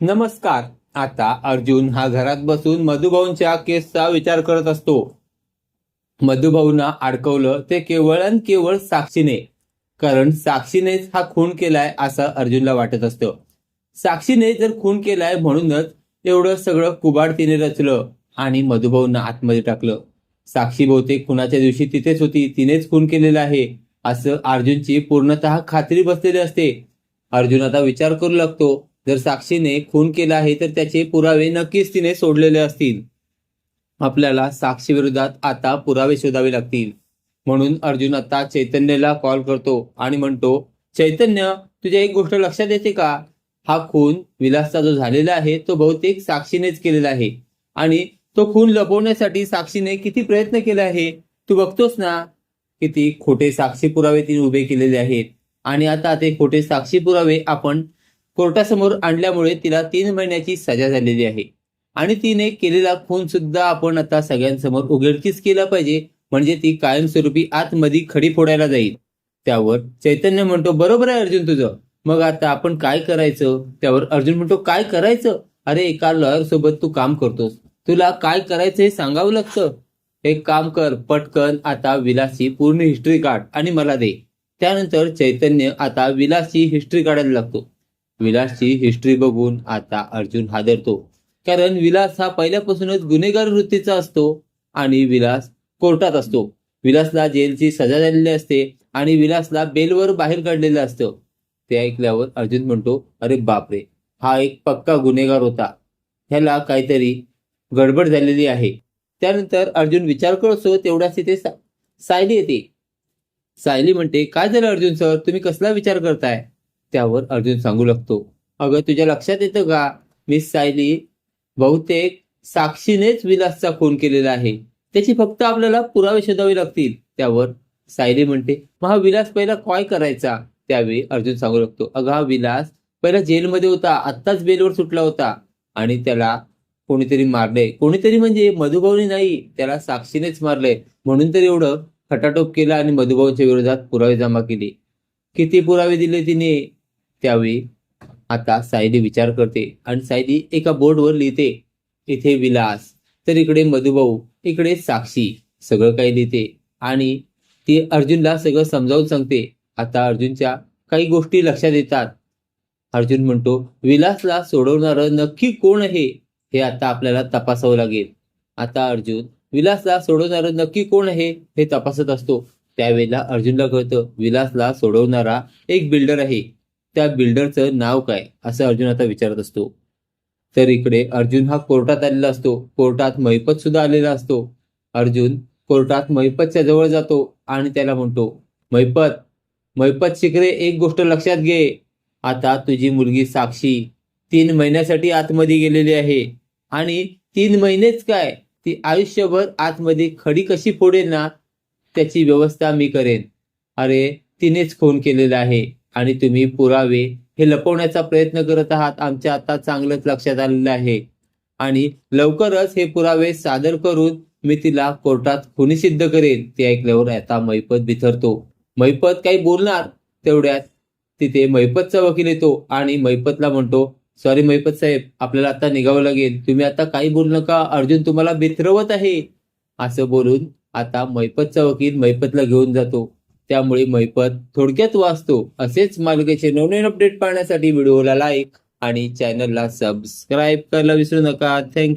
नमस्कार. आता अर्जुन हा घरात बसून मधुभाऊंच्या केसचा विचार करत असतो. मधुभाऊंना अडकवलं ते केवळ आणि केवळ साक्षीने. कारण साक्षीनेच हा खून केलाय असं अर्जुनला वाटत असतं. साक्षीने जर खून केलाय म्हणूनच एवढं सगळं कुबाड तिने रचलं आणि मधुभाऊंना आतमध्ये टाकलं. साक्षी बहुतेक खुनाच्या दिवशी तिथेच होती तिनेच खून केलेला आहे असं अर्जुनची पूर्णतः खात्री बसलेली असते. अर्जुन आता विचार करू लागतो जर साक्षीने खून केला आहे तर त्याचे पुरावे नक्कीच तिने सोडलेले असतील. आपल्याला साक्षी विरोधात आता पुरावे शोधावे लागतील. म्हणून अर्जुन आता चैतन्यला कॉल करतो आणि म्हणतो चैतन्य तुझ्या एक गोष्ट लक्षात येते का? हा खून विलासचा जो झालेला आहे तो बहुतेक साक्षीनेच केलेला आहे. आणि तो खून लपवण्यासाठी साक्षीने किती प्रयत्न केला आहे? तू बघतोस ना किती खोटे साक्षी पुरावे तिने उभे केलेले आहेत. आणि आता ते खोटे साक्षी पुरावे आपण कोर्टासमोर आणल्यामुळे तिला तीन महिन्याची सजा झालेली आहे. आणि तिने केलेला खून सुद्धा आपण आता सगळ्यांसमोर उघडकीस केला पाहिजे. म्हणजे ती कायमस्वरूपी आतमध्ये खडी फोडायला जाईल. त्यावर चैतन्य म्हणतो बरोबर आहे अर्जुन तुझं. मग आता आपण काय करायचं? त्यावर अर्जुन म्हणतो काय करायचं? अरे एका लॉयर सोबत तू काम करतोस. तुला काय करायचं हे सांगावं लागतं. एक काम कर पटकन आता विलासची पूर्ण हिस्ट्री काढ आणि मला दे. त्यानंतर चैतन्य आता विलासची हिस्ट्री काढायला लागतो. विलासची हिस्ट्री बघून आता अर्जुन हादरतो. कारण विलास हा पहिल्यापासूनच गुन्हेगार वृत्तीचा असतो आणि विलास कोर्टात असतो. विलासला जेलची सजा झालेली असते आणि विलासला बेलवर बाहेर काढलेलं असतं. ते ऐकल्यावर अर्जुन म्हणतो अरे बापरे हा एक पक्का गुन्हेगार होता. ह्याला काहीतरी गडबड झालेली आहे. त्यानंतर अर्जुन विचार करतो तेवढ्याच तिथे सायली येते. सायली म्हणते काय झालं अर्जुन सर? तुम्ही कसला विचार करताय? त्यावर अर्जुन सांगू लागतो अगं तुझ्या लक्षात येतं का? मिस सायली बहुतेक साक्षीनेच विलासचा खून केलेला आहे. त्याची फक्त आपल्याला पुरावे शोधावे लागतील. त्यावर सायली म्हणते मग हा विलास पहिला काय करायचा? त्यावेळी अर्जुन सांगू लागतो अगं हा विलास पहिला जेलमध्ये होता आत्ताच बेलवर सुटला होता आणि त्याला कोणीतरी मारले. कोणीतरी म्हणजे मधुभाऊनी नाही त्याला साक्षीनेच मारले. म्हणून तर एवढं खटाटोप केला आणि मधुभाऊच्या विरोधात पुरावे जमा केले. किती पुरावे दिले तिने? त्यावेळी आता सायली विचार करते आणि सायली एका बोर्डवर लिहिते इथे विलास तर इकडे मधुभाऊ इकडे साक्षी सगळं काही लिहिते. आणि ती अर्जुनला सगळं समजावून सांगते. आता अर्जुनच्या काही गोष्टी लक्षात येतात. अर्जुन म्हणतो विलासला सोडवणारं नक्की कोण आहे हे आता आपल्याला तपासावं लागेल. आता अर्जुन विलासला सोडवणारं नक्की कोण आहे हे तपासत असतो. त्यावेळेला अर्जुनला कळतं विलासला सोडवणारा एक बिल्डर आहे त्या बिल्डरचं नाव काय असं अर्जुन आता विचारत असतो. तर इकडे अर्जुन हा कोर्टात आलेला असतो. कोर्टात महिपत सुद्धा आलेला असतो. अर्जुन कोर्टात महिपतच्या जवळ जातो आणि त्याला म्हणतो महिपत महिपत शिकरे एक गोष्ट लक्षात घे. आता तुझी मुलगी साक्षी तीन महिन्यासाठी आतमध्ये गेलेली आहे. आणि तीन महिनेच काय ती आयुष्यभर आतमध्ये खडी कशी फोडेल ना त्याची व्यवस्था मी करेन. अरे तिनेच खून केलेला आहे. आणि तुम्ही पुरावे हे लपवण्याचा प्रयत्न करत आहात आमच्या आता चांगलंच लक्षात आलेलं आहे. आणि लवकरच हे पुरावे सादर करून मी तिला कोर्टात खुनी सिद्ध करेन. ते ऐकल्यावर आता मैपत बिथरतो. मैपत काही बोलणार? तेवढ्यात तिथे मैपतचा वकील येतो आणि मैपतला म्हणतो सॉरी मैपत साहेब आपल्याला आता निघावं लागेल. तुम्ही आता काही बोलू नका. अर्जुन तुम्हाला बिथरवत आहे. असं बोलून आता मैपतचा वकील मैपतला घेऊन जातो. त्यामुळे मैपत थोडक्यात वाचतो. असेच मालिकेचे नवनवीन अपडेट पाहण्यासाठी व्हिडिओला लाईक आणि चॅनलला सबस्क्राईब करायला विसरू नका. थँक्यू